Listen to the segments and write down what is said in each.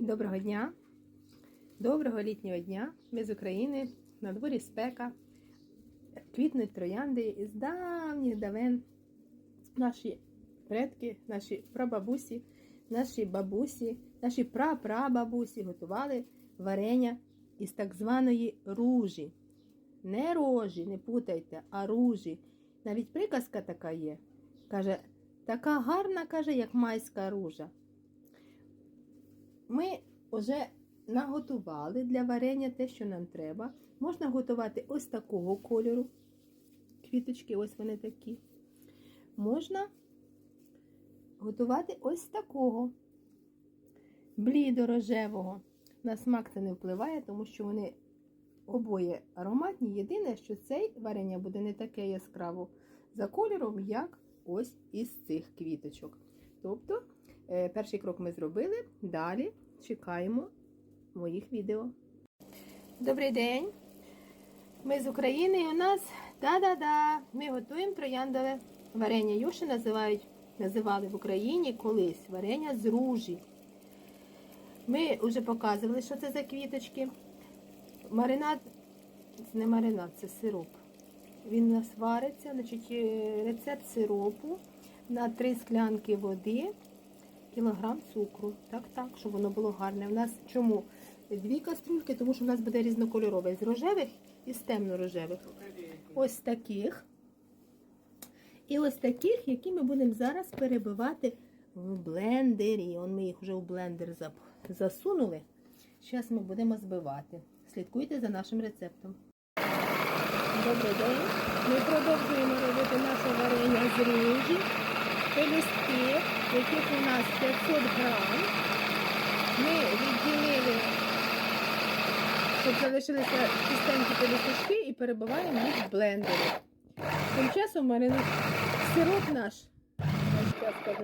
Доброго дня, доброго літнього дня. Ми з України, на дворі спека, квітнуть троянди із давніх давен. Наші предки, наші прабабусі, наші бабусі, наші прапрабабусі готували варення із так званої ружі. Не рожі, не путайте, а ружі. Навіть приказка така є. Каже, така гарна, каже, як майська ружа. Ми вже наготували для варення те, що нам треба. Можна готувати ось такого кольору. Квіточки, ось вони такі. Можна готувати ось такого блідорожевого. На смак це не впливає, тому що вони обоє ароматні. Єдине, що цей варення буде не таке яскраво за кольором, як ось із цих квіточок. Тобто, е, перший крок ми зробили. Далі чекаємо моїх відео. Добрий день! Ми з України і у нас да-да-да! Ми готуємо трояндове варення. Юші називають, називали в Україні колись варення з ружі. Ми вже показували, що це за квіточки. Маринад, це не маринад, це сироп. Він у нас вариться, значить, е, рецепт сиропу на 3 склянки води, кілограм цукру. Так, так, щоб воно було гарне. У нас чому? Дві каструльки, тому що у нас буде різнокольорове з рожевих і з темно-рожевих. Ось таких. І ось таких, які ми будемо зараз перебивати в блендері. Он ми їх вже в блендер засунули. Зараз ми будемо збивати. Слідкуйте за нашим рецептом. Добрий день. Ми продовжуємо робити наше варення з Пелюстки, яких у нас 500 грам. Ми відділили, щоб залишилися чистенькі пелюсточки і перебиваємо їх в блендері. Тим часом маринад сироп наш.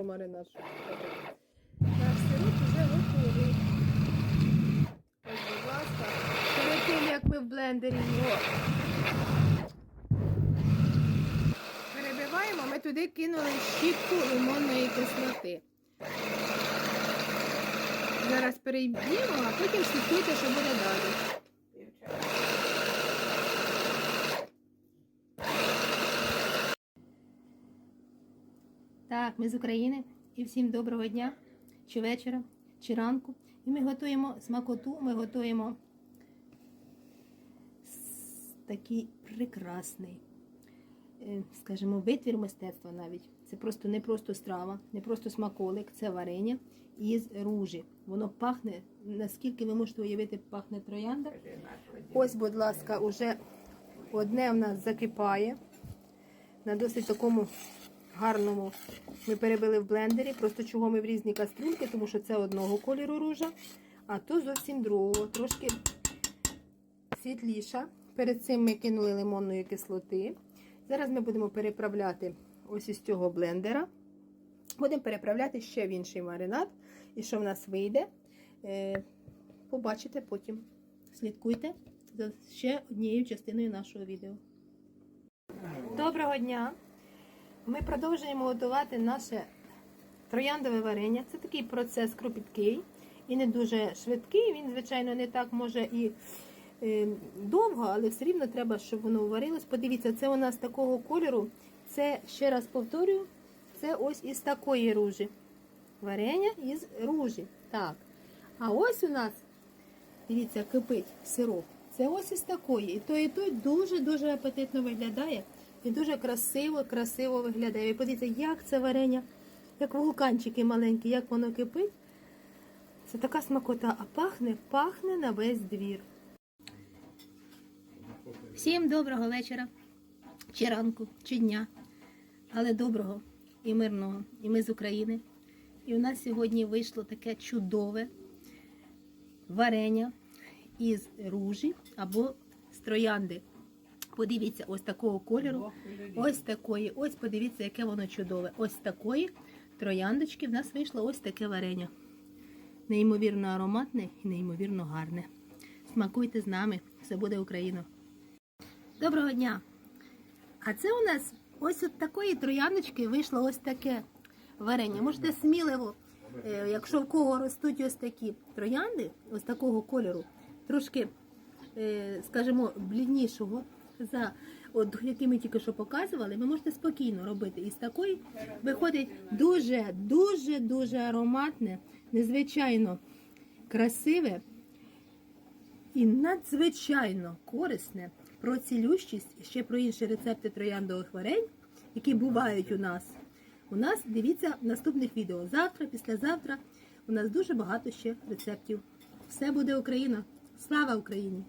Маринад. що це. Наш сироп вже готовий. Ось, будь ласка, перед тим, як ми в блендері його туди кинули щітку лимонної кислоти. Зараз переб'ємо, а потім слідкуйте, що буде далі. Так, ми з України і всім доброго дня, чи вечора, чи ранку. І ми готуємо смакоту, ми готуємо такий прекрасний, скажімо, витвір мистецтва навіть. Це просто не просто страва, не просто смаколик, це варення із ружі. Воно пахне, наскільки ви можете уявити, пахне троянда. Ось, будь ласка, уже одне в нас закипає на досить такому гарному. Ми перебили в блендері, просто чого ми в різні кастрюльки, тому що це одного кольору ружа, а то зовсім другого, трошки світліша. Перед цим ми кинули лимонної кислоти. Зараз ми будемо переправляти ось із цього блендера. Будемо переправляти ще в інший маринад. І що в нас вийде, е, побачите потім. Слідкуйте за ще однією частиною нашого відео. Доброго дня! Ми продовжуємо готувати наше трояндове варення. Це такий процес кропіткий і не дуже швидкий. Він, звичайно, не так може і довго, але все рівно треба, щоб воно варилось. Подивіться, це у нас такого кольору. Це, ще раз повторюю, це ось із такої ружі. Варення із ружі. Так. А ось у нас, дивіться, кипить сироп. Це ось із такої. І той, і той дуже-дуже апетитно виглядає. І дуже красиво, красиво виглядає. І подивіться, як це варення, як вулканчики маленькі, як воно кипить. Це така смакота, а пахне, пахне на весь двір. Всім доброго вечора, чи ранку, чи дня, але доброго і мирного. І ми з України. І у нас сьогодні вийшло таке чудове варення із ружі або з троянди. Подивіться, ось такого кольору, ось такої, ось подивіться, яке воно чудове. Ось такої трояндочки в нас вийшло ось таке варення. Неймовірно ароматне і неймовірно гарне. Смакуйте з нами, все буде Україна. Доброго дня! А це у нас ось от такої трояночки вийшло ось таке варення. Можете сміливо е, якщо в кого ростуть ось такі троянди, ось такого кольору, трошки, е, скажімо, бліднішого, за от, який ми тільки що показували, ви можете спокійно робити. Із такої виходить дуже, дуже, дуже ароматне, незвичайно красиве і надзвичайно корисне про цілющість ще про інші рецепти трояндових варень, які бувають у нас. У нас дивіться в наступних відео. Завтра, післязавтра у нас дуже багато ще рецептів. Все буде Україна! Слава Україні!